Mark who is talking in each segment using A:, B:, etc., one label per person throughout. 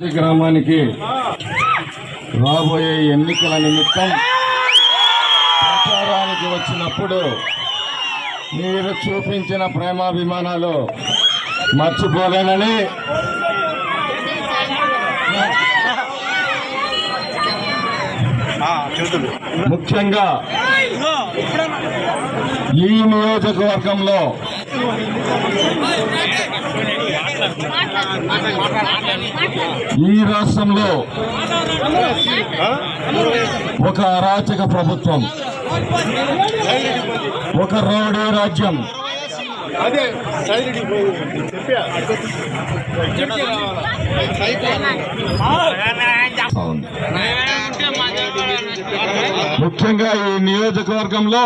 A: గ్రామానికి రాబోయే ఎన్నికల నిమిత్తం ప్రచారానికి వచ్చినప్పుడు మీరు చూపించిన ప్రేమాభిమానాలు మర్చిపోలేనని ముఖ్యంగా ఈ నియోజకవర్గంలో ఈ రాష్ట్రంలో ఒక అరాచక ప్రభుత్వం ఒక రౌడీ రాజ్యం. ముఖ్యంగా ఈ నియోజకవర్గంలో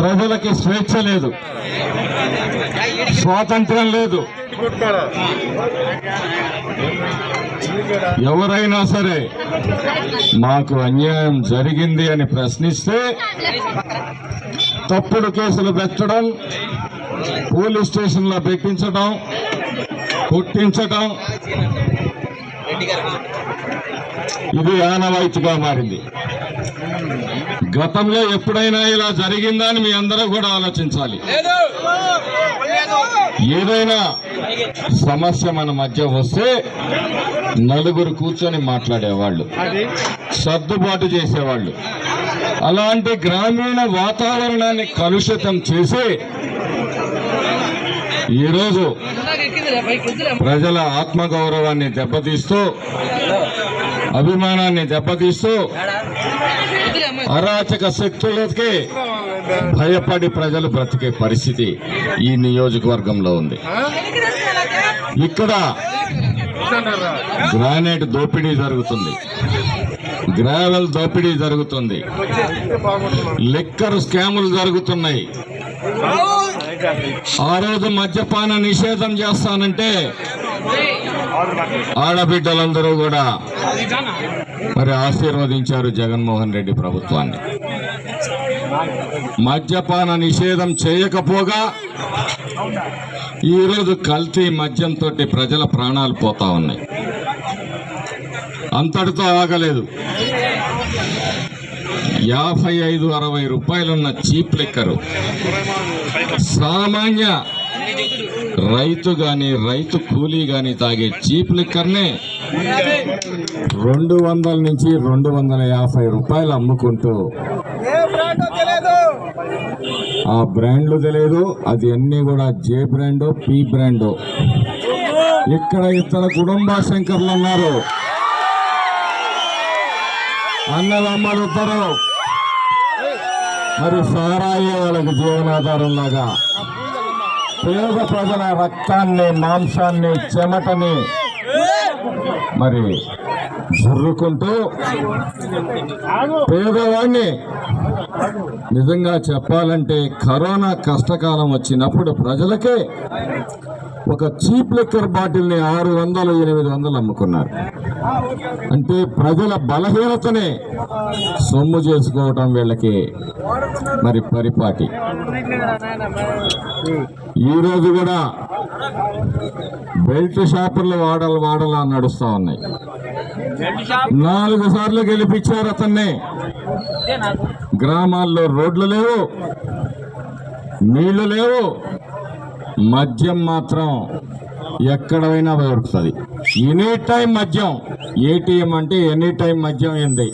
A: ప్రజలకి స్వేచ్ఛ లేదు. స్వాతంత్రం లేదు. ఎవరైనా సరే మాకు అన్యాయం జరిగింది అని ప్రశ్నిస్తే తప్పుడు కేసులు పెట్టడం పోలీస్ స్టేషన్లో పెట్టించడం కొట్టించడం ఇది ఆనవాయితీగా మారింది. గతంలో ఎప్పుడైనా ఇలా జరిగిందా అని మీ అందరూ కూడా ఆలోచించాలి. ఏదైనా సమస్య మన మధ్య వస్తే నలుగురు కూర్చొని మాట్లాడేవాళ్ళు సర్దుబాటు చేసేవాళ్ళు. అలాంటి గ్రామీణ వాతావరణాన్ని కలుషితం చేసి ఈరోజు ప్రజల ఆత్మగౌరవాన్ని దెబ్బతీస్తూ అభిమానాన్ని దెబ్బతీస్తూ అరాచక శక్తులకి భయపడి ప్రజలు బ్రతికే పరిస్థితి ఈ నియోజకవర్గంలో ఉంది. ఇక్కడ గ్రానైట్ దోపిడీ జరుగుతుంది. గ్రావెల్ దోపిడీ జరుగుతుంది. లిక్కర్ స్కాములు జరుగుతున్నాయి. ఆ రోజు మద్యపాన నిషేధం చేస్తానంటే ఆడబిడ్డలందరూ కూడా మరి ఆశీర్వదించారు జగన్మోహన్ రెడ్డి ప్రభుత్వాన్ని. మద్యపాన నిషేధం చేయకపోగా ఈరోజు కల్తీ మద్యంతో ప్రజల ప్రాణాలు పోతా ఉన్నాయి. అంతటితో ఆగలేదు. యాభై ఐదు అరవై రూపాయలున్న చీప్ లెక్కరు. సామాన్య రైతు గాని రైతు కూలీ గాని తాగే చీప్ లిక్కర్నే రెండు వందల నుంచి రెండు వందల యాభై రూపాయలు అమ్ముకుంటూ ఆ బ్రాండ్లు తెలియదు అది అన్ని కూడా జే బ్రాండ్ పి బ్రాండ్. ఇక్కడ ఇతర కుటుంబ శంకర్లు ఉన్నారు. అన్నదమ్మలు ఇద్దరు మరి సారాయి వాళ్ళకి జీవనాధారం లాగా. పేద ప్రజల రక్తాన్ని మాంసాన్ని చెమటని మరి జుర్రుకుంటూ పేదవాడిని నిజంగా చెప్పాలంటే కరోనా కష్టకాలం వచ్చినప్పుడు ప్రజలకే ఒక చీప్ లిక్కర్ బాటిల్ని ఆరు వందలు ఎనిమిది వందలు అమ్ముకున్నారు. అంటే ప్రజల బలహీనతనే సొమ్ము చేసుకోవటం వీళ్ళకి మరి పరిపాటి. ఈరోజు కూడా బెల్ట్ షాపులు వాడలు వాడలా నడుస్తూ ఉన్నాయి. నాలుగు సార్లు గెలిపించారు అతన్ని. గ్రామాల్లో రోడ్లు లేవు నీళ్ళు లేవు. మద్యం మాత్రం ఎక్కడైనా దొరుకుతుంది ఎనీ టైం మద్యం. ఏటీఎం అంటే ఎనీ టైం మద్యం ఏంది?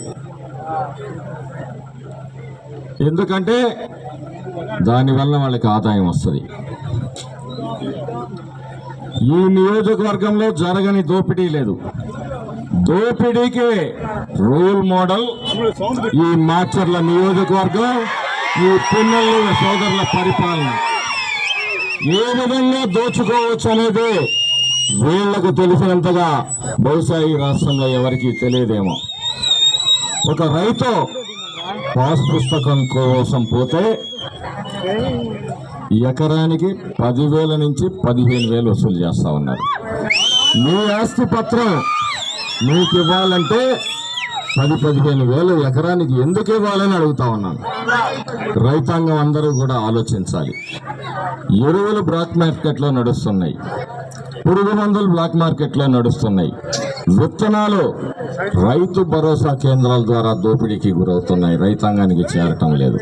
A: ఎందుకంటే దానివల్ల వాళ్ళకి ఆదాయం వస్తుంది. ఈ నియోజకవర్గంలో జరగని దోపిడీ లేదు. దోపిడీకి రోల్ మోడల్ ఈ మాచర్ల నియోజకవర్గం ఈ పిన్నెల్లి సోదరుల పరిపాలన. ఏ విధంగా దోచుకోవచ్చు అనేది వీళ్ళకు తెలిసినంతగా బహుశా ఈ రాష్ట్రంలో ఎవరికీ తెలియదేమో. ఒక రైతు పాస్ పుస్తకం కోసం పోతే ఎకరానికి పదివేల నుంచి పదిహేను వేలు వసూలు చేస్తా ఉన్నారు. మీ ఆస్తి పత్రం మీకు ఇవ్వాలంటే పది పదిహేను వేలు ఎకరానికి ఎందుకు ఇవ్వాలని అడుగుతా ఉన్నాను. రైతాంగం అందరూ కూడా ఆలోచించాలి. ఎరువులు బ్లాక్ మార్కెట్లో నడుస్తున్నాయి. పురుగు మందులు బ్లాక్ మార్కెట్లో నడుస్తున్నాయి. విత్తనాలు రైతు భరోసా కేంద్రాల ద్వారా దోపిడీకి గురవుతున్నాయి. రైతాంగానికి చేరటం లేదు.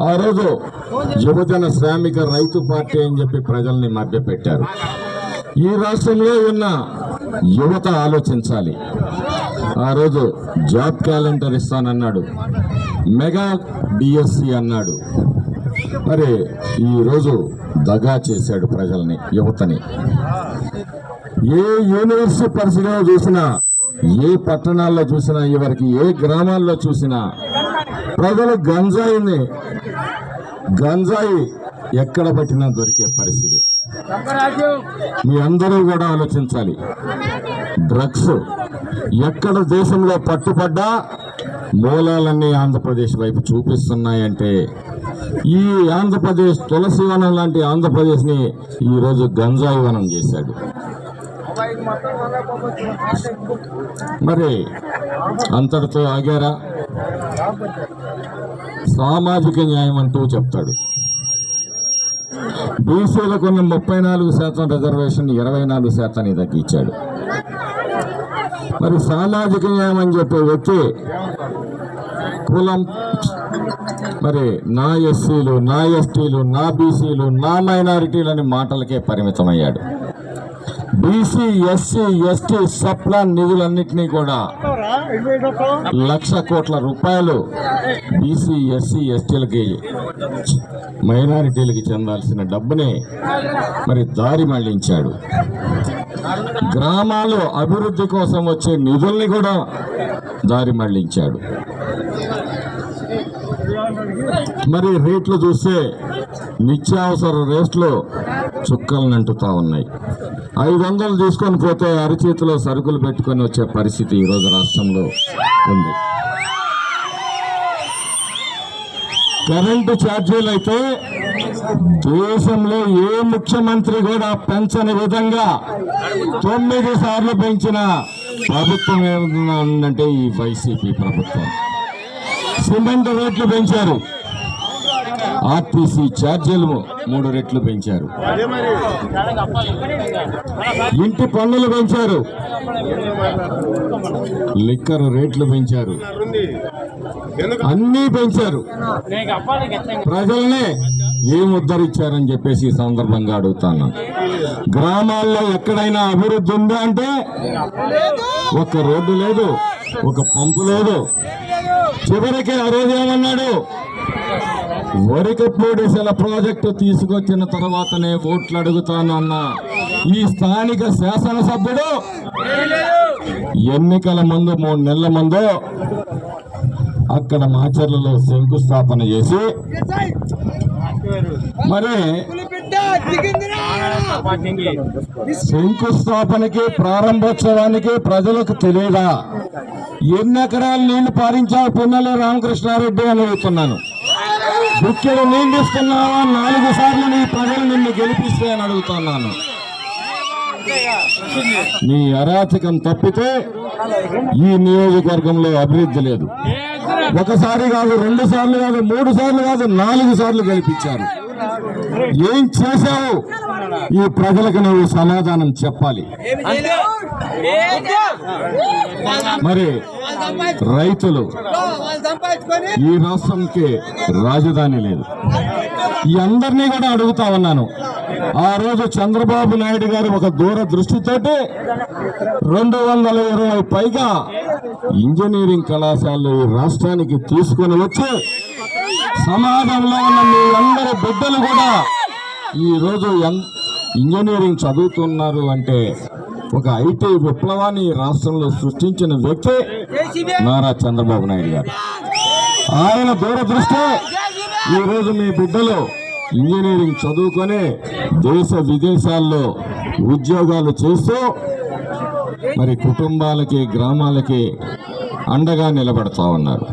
A: ఆ రోజు యువజన శ్రామిక రైతు పార్టీ అని చెప్పి ప్రజల్ని మభ్యపెట్టారు. ఈ రాష్ట్రంలో ఉన్న యువత ఆలోచించాలి. ఆ రోజు జాబ్ క్యాలెండర్ ఇస్తానన్నాడు. మెగా డిఎస్సి అన్నాడు. మరి ఈరోజు దగా చేశాడు ప్రజల్ని యువతని. ఏ యూనివర్సిటీ పరిస్థితిలో చూసినా ఏ పట్టణాల్లో చూసినా ఎవరికి ఏ గ్రామాల్లో చూసినా ప్రజలు గంజాయిని గంజాయి ఎక్కడ పట్టినా దొరికే పరిస్థితి. మీ అందరూ కూడా ఆలోచించాలి. డ్రగ్స్ ఎక్కడ దేశంలో పట్టుపడ్డా మూలాలన్నీ ఆంధ్రప్రదేశ్ వైపు చూపిస్తున్నాయంటే ఈ ఆంధ్రప్రదేశ్ తులసి వనం లాంటి ఆంధ్రప్రదేశ్ని ఈరోజు గంజాయి వనం చేశాడు. మరి అంతటితో ఆగారా? సామాజిక న్యాయం అంటూ చెప్తాడు. బీసీలకు ఉన్న ముప్పై నాలుగు శాతం రిజర్వేషన్ ఇరవై నాలుగు శాతానికి తగ్గించాడు. మరి సామాజిక న్యాయం అని చెప్పే వ్యక్తి కులం మరి నా ఎస్సీలు నా ఎస్టీలు నా బీసీలు నా మైనారిటీలని మాటలకే పరిమితమయ్యాడు. బీసీ ఎస్సీ ఎస్టీ సప్లాన్ నిధులన్నింటినీ కూడా లక్ష కోట్ల రూపాయలు బీసీ ఎస్సీ ఎస్టీలకి మైనారిటీలకి చెందాల్సిన డబ్బుని మరి దారి మళ్ళించాడు. గ్రామాలు అభివృద్ధి కోసం వచ్చే నిధుల్ని కూడా దారి మళ్ళించాడు. మరి రేట్లు చూస్తే నిత్యావసర రేట్లు చుక్కలు నంటుతా ఉన్నాయి. ఐదు వందలు తీసుకొని పోతే అరచేతిలో సరుకులు పెట్టుకొని వచ్చే పరిస్థితి ఈరోజు రాష్ట్రంలో ఉంది. కరెంటు ఛార్జీలు అయితే దేశంలో ఏ ముఖ్యమంత్రి కూడా పెంచని విధంగా తొమ్మిది సార్లు పెంచిన ప్రభుత్వం ఏమన్నా ఈ వైసీపీ ప్రభుత్వం. సిమెంట్ రేట్లు పెంచారు. ఆర్టీసీ ఛార్జీలు మూడు రెట్లు పెంచారు. ఇంటి పన్నులు పెంచారు. లిక్కర్ రేట్లు పెంచారు. అన్నీ పెంచారు. ప్రజల్ని ఏం ఉద్ధరించారని చెప్పేసి ఈ సందర్భంగా అడుగుతాను. గ్రామాల్లో ఎక్కడైనా అభివృద్ధి ఉందా అంటే ఒక రోడ్డు లేదు ఒక పంపు లేదు. చివరికి ఆ రోజు ఏమన్నాడు? వరికపూడిసెల ప్రాజెక్టు తీసుకొచ్చిన తర్వాతనే ఓట్లు అడుగుతాను అన్న ఈ స్థానిక శాసనసభ్యుడు. ఎన్నికల ముందు మూడు నెలల ముందు అక్కడ మాచర్లలో శంకుస్థాపన చేసి మరి శంకుస్థాపనకి ప్రారంభోత్సవానికి ప్రజలకు తెలియదా? ఎన్ని ఎకరాలు నీళ్ళు పారించావు పిన్నెల రామకృష్ణారెడ్డి అని అడుగుతున్నాను. బుక్కెడు నీళ్ళు ఇస్తున్నావా నాలుగు సార్లు నీ ప్రజలు నిన్ను గెలిపిస్తే అని అడుగుతున్నాను. నీ అరాచకం తప్పితే ఈ నియోజకవర్గంలో అభివృద్ధి లేదు. ఒకసారి కాదు రెండు సార్లు కాదు మూడు సార్లు కాదు నాలుగు సార్లు గెలిపించారు. ఏం చేశావు? ఈ ప్రజలకు నువ్వు సమాధానం చెప్పాలి. మరి రైతులు ఈ రాష్ట్రంకి రాజధాని లేదు. ఈ అందరినీ కూడా అడుగుతా ఉన్నాను. ఆ రోజు చంద్రబాబు నాయుడు గారి ఒక దూర దృష్టితోటి రెండు వందల ఇరవై పైగా ఇంజనీరింగ్ కళాశాలలు ఈ రాష్ట్రానికి తీసుకొని వచ్చి సమాజంలో ఉన్న మీ అందరి బిడ్డలు కూడా ఈ రోజు ఇంజనీరింగ్ చదువుతున్నారు అంటే ఒక ఐటీ విప్లవాన్ని రాష్ట్రంలో సృష్టించిన వ్యక్తి నారా చంద్రబాబు నాయుడు గారు. ఆయన దూరదృష్టి ఈరోజు మీ బిడ్డలు ఇంజనీరింగ్ చదువుకొని దేశ విదేశాల్లో ఉద్యోగాలు చేస్తూ మరి కుటుంబాలకి గ్రామాలకి అండగా నిలబడతా ఉన్నారు.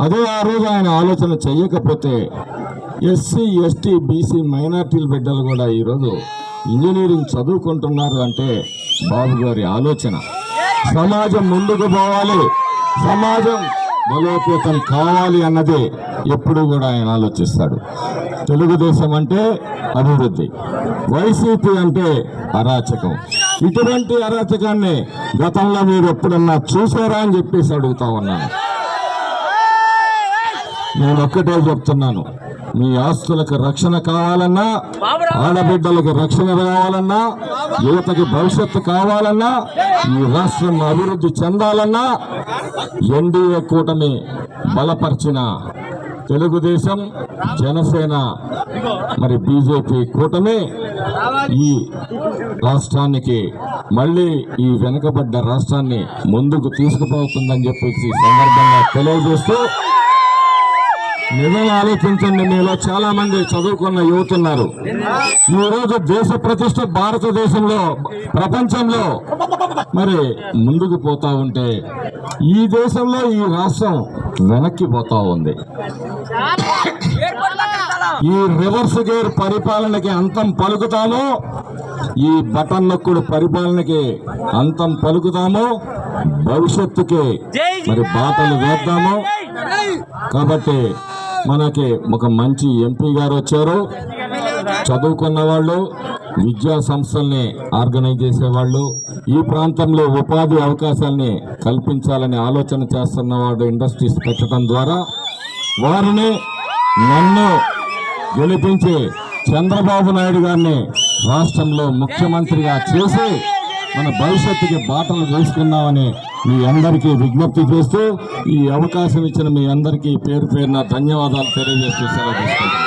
A: అదే ఆ రోజు ఆయన ఆలోచన చేయకపోతే ఎస్సీ ఎస్టీ బీసీ మైనార్టీల బిడ్డలు కూడా ఈరోజు ఇంజనీరింగ్ చదువుకుంటున్నారు అంటే బాబు గారి ఆలోచన. సమాజం ముందుకు పోవాలి. సమాజం బలోపేతం కావాలి అన్నది ఎప్పుడు కూడా ఆయన ఆలోచిస్తాడు. తెలుగుదేశం అంటే అభివృద్ధి. వైసీపీ అంటే అరాచకం. ఇటువంటి అరాచకాన్ని గతంలో మీరు ఎప్పుడన్నా చూసారా అని చెప్పేసి అడుగుతా ఉన్నాను. నేను ఒక్కటే చెప్తున్నాను. మీ ఆస్తులకు రక్షణ కావాలన్నా ఆడబిడ్డలకు రక్షణ కావాలన్నా యువతకి భవిష్యత్తు కావాలన్నా ఈ రాష్ట్రం అభివృద్ధి చెందాలన్నా ఎన్డీఏ కూటమి బలపరిచిన తెలుగుదేశం జనసేన మరి బీజేపీ కూటమి ఈ రాష్ట్రానికి మళ్ళీ ఈ వెనుకబడ్డ రాష్ట్రాన్ని ముందుకు తీసుకుపోతుందని చెప్పేసి సందర్భంగా తెలియజేస్తూ నిజంగా ఆలోచించండి మీలో చాలా మంది చదువుకున్న యువతున్నారు. ఈరోజు ఈ రోజు దేశ ప్రతిష్ట భారతదేశంలో ప్రపంచంలో మరి ముందుకు పోతా ఉంటే ఈ దేశంలో ఈ రాష్ట్రం వెనక్కి పోతా ఉంది. ఈ రివర్స్ గేర్ పరిపాలనకి అంతం పలుకుతాము ఈ బటన్ నొక్కుడు పరిపాలనకి అంతం పలుకుతాము భవిష్యత్తుకి మరి బాటలు వేద్దాము. కాబట్టి మనకి ఒక మంచి ఎంపీ గారు వచ్చారు. చదువుకున్న వాళ్ళు విద్యా సంస్థల్ని ఆర్గనైజ్ చేసేవాళ్ళు ఈ ప్రాంతంలో ఉపాధి అవకాశాలని కల్పించాలని ఆలోచన చేస్తున్న వాడు ఇండస్ట్రీస్ పెట్టడం ద్వారా వారిని నన్ను గెలిపించి చంద్రబాబు నాయుడు గారిని రాష్ట్రంలో ముఖ్యమంత్రిగా చేసి మన భవిష్యత్తుకి బాటలు వేసుకున్నామని మీ అందరికీ విజ్ఞప్తి చేస్తూ ఈ అవకాశం ఇచ్చిన మీ అందరికీ పేరు పేరున ధన్యవాదాలు తెలియజేస్తూ సెలవు